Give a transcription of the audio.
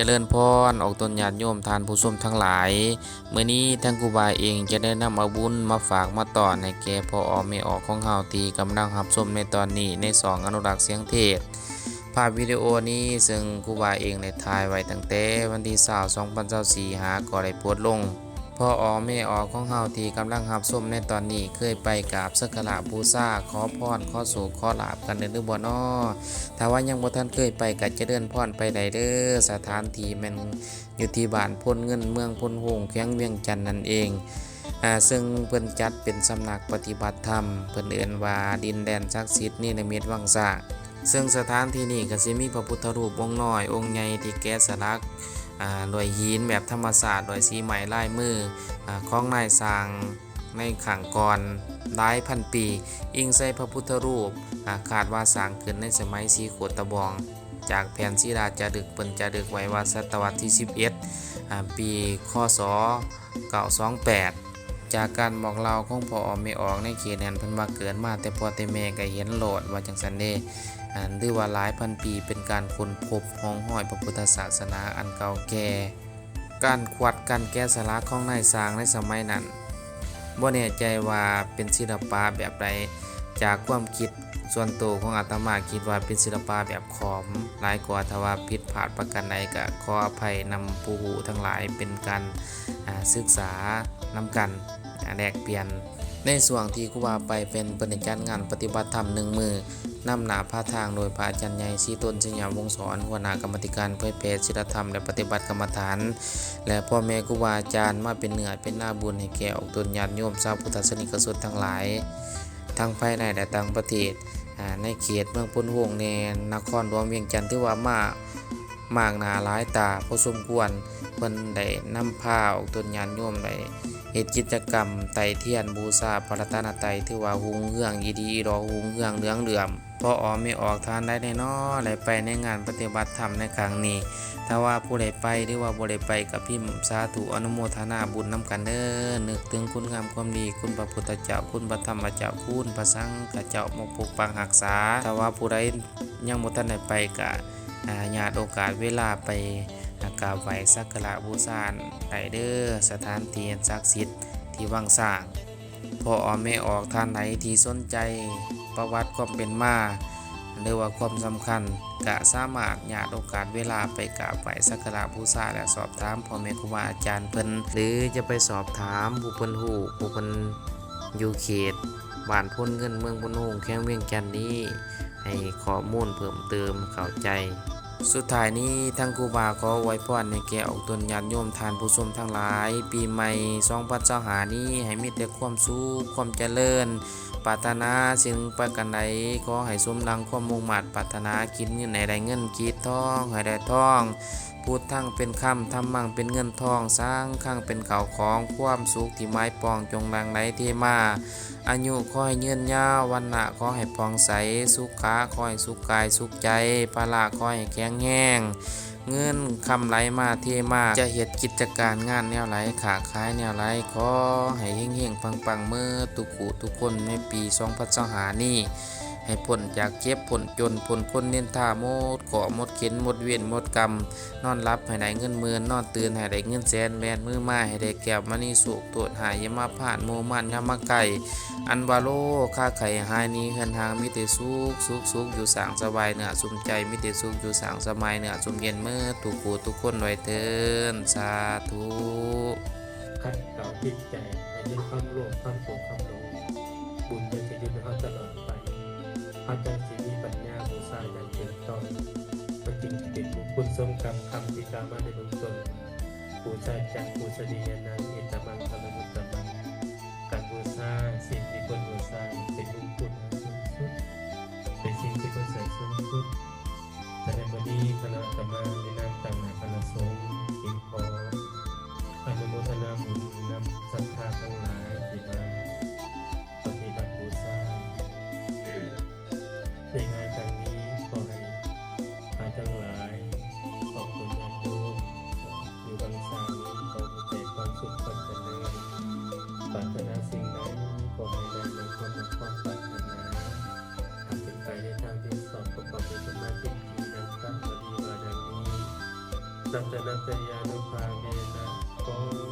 เจริญพรออกตนญาติโยมทานผู้ส้มทั้งหลายเมื่อนี้ทั้งกูบาเองจะได้นำอาบุญมาฝากมาต่อในแก่พอออกไม่ออกของเฮาตีกำลังหับส้มในตอนนี้ในสองอนุรักษ์เสียงเทศ ภาพวิดีโอนี้ซึ่งกูบาเองได้ถ่ายไว้ตั้งแต่วันที่สาวสองพันเจ้าสี่หาก็ได้โพสต์ลง พ่อออแม่ออของเฮาที่กำลังรับชมในตอนนี้เคยไปกราบสักการะบูชาขอพรขอสู่ขอลาบกันเด้อหรือบ่นอถ้าว่ายังบ่ทันเคยไปก็จะเดินพรไปได้เด้อสถานที่แม่นอยู่ที่บ้านพลเงินเมืองพลโฮงแขวงเวียงจันทน์นั่นเองอ่าซึ่งเพิ่นจัดเป็นสำนักปฏิบัติธรรม เพิ่นเอิ้นว่าดินแดนศักดิ์สิทธิ์นิรมิตวังสาซึ่งสถานที่นี้ก็สิมีพระพุทธรูปองค์น้อยองค์ใหญ่ที่แกะสลัก อ่วยยีนแบบธรรมศาสตร์โดยสีไหมลายมืออ่าของนายสร้างในขังกรหลายพันปี อิงใส่พระพุทธรูปาคาดว่าสร้างขึ้นในสมัยสีโขดตะบอง จากแผ่นศิลาจารึกเปินจารึกไว้ว่าศตวรรษที่ 11อ่าปีคศ928 จากการบอกเล่าของพออไม่ออกในเขตนั้นเพิ่นว่าเกิดมาแต่พอแต่แม่ก็เห็นโหลดว่าจังสันเด้อ่าหรือว่าหลายพันปีเป็นการค้นพบห้องห้อยพระพุทธศาสนาอันเก่าแก่ การขวัดการแก้สลักของนายสร้างในสมัยนั้นบ่แน่ใจว่าเป็นศิลปะแบบใด จากความคิดส่วนตัวของอาตมาคิดว่าเป็นศิลปะแบบขอม หลายกว่าถ้าว่าผิดพลาดประการใดก็ขออภัยนำผู้หูทั้งหลายเป็นการศึกษานำกันแลกเปลี่ยน ในส่วนที่ครูบาไปเป็นปฏิจัดงานปฏิบัติธรรมหนึ่งมือนำหนาพาทางโดยพระอาจารย์ใหญ่ชีตนสยามวงศ์สอนหัวหน้ากรรมธิการเผยแผ่ศีลธรรมและปฏิบัติกรรมฐาน และพ่อแม่ครูบาอาจารย์มาเป็นเหนือเป็นหน้าบุญให้แก่ออกตนญาติโยมชาวพุทธศาสนิกชนทั้งหลาย ทั้งภายในและต่างประเทศในเขตเมืองพุนหงในนครหลวงเวียงจันทร์ที่ว่ามา มากนาหลายตาพอสมควรเพิ่นได้นำผ้าออกตนญาติโยมได้เฮ็ดกิจกรรมไต่เทียนบูชาพระรัตนตรัยที่ว่าหุงเฮืองยีดีรอหุงเฮืองเหลืองเหลื่อมพอออไม่ออกทานได้แน่นอนได้ไปในงานปฏิบัติธรรมในครั้งนี้ ถ้าว่าผู้ใดไปหรือว่าบ่ได้ไปกับพิมพ์สาธุอนุโมทนาบุญนำกันเด้อนึกถึงคุณงามความดีคุณพระพุทธเจ้าคุณพระธรรมเจ้าคุณพระสังฆเจ้ามาปกปักรักษาถ้าว่าผู้ใดยังบ่ทันได้ไปก็อ่า ญาติโอกาสเวลาไปกราบไหว้สักการะบูชาไดเด้อสถานที่ศักดิ์สิทธิ์ที่วังสร้างพอออมไม่ออกท่านไหนที่สนใจประวัติความเป็นมาหรือว่าความสำคัญก็สามารถญาติโอกาสเวลาไปกราบไหว้สักการะบูชาและสอบถามพ่อแม่ครูบาอาจารย์เพิ่นหรือจะไปสอบถามผู้เพิ่นฮู้ผู้เพิ่นอยู่เขตบ้านพ้นเงินเมืองพนโฮงแข้งเวียงจันนี้ ให้ข้อมูลเพิ่มเติมเข้าใจ สุดท้ายนี้ทั้งครูบาขอไว้พรในแก่ออกตนญาติโยมทานผู้ชมทั้งหลาย ปีใหม่สองพันี้ให้มีแต่ความสุขความเจริญปรารถนาสิ่งประกันใดขอให้สมดังความมุ่งมั่นปรารถนาคิดเงินไหนได้เงินคิดทองให้ได้ทองพูดทั้งเป็นคำทำมั่งเป็นเงินทองสร้างข้างเป็นเก่าของความสุขที่ไม้ปองจงดังไหลเทมาอายุขอให้ยืนยาววันหนะขอให้ปองใสสุขขาขอให้สุขกายสุขใจภาระขอให้แข็งแห้งเงินคำไหลมาเทมาจะเหตุกิจการงานแนวไหลขาขายแนวไหลขอให้เฮงเฮงปังปังเมื่อทุกขู่ทุกคนในปี2025นี้ ให้พ้นจากเจ็บพ้นจนพ้นคนเน้นท่าหมดเกาะหมดเข็นหมดเวียนหมดกรรม นอนรับให้ได้เงินหมื่นนอนตื่นให้ได้เงินแสนแบนมือมาให้ได้แก้วมณีสุกตรวจหายยมาผ่านโมมันยามาไก่อันวาโลค่าไข่หายนี้เฮือนทางมิเตสุกสุกสุกอยู่สางสบายเหนือสุมใจมิเตสุกอยู่สางสบายเหนือสุมเย็นเมื่อทุกผู้ทุกคนไว้เทินสาธุขัดเกลาจิตใจให้มีความโลภความโกรธความหลงบุญจะอยู่ในเขาตลอด ไปเขาจะสิมีปัญญาบูชาอย่างเกินต้อนจึงจะเป็นบุญคุณสมกับคำที่กามาในบื้องต้นบูชาจักบูชาดียานังเอตมังคารมุตตมังการบูชาสิ่งที่ควรบูชาเป็นบุญคุณสูงสุดเป็นสิ่งที่ควรใส่สูงสุดแต่ในวันนี้คณะกรรมาในนามต่างหากคณะสงฆ์จึงขออนุโมทนาบุญนำศรัทธาทั้งหลายที่มา นาตาดังนี้รัตนตยานุภาเวนะโอ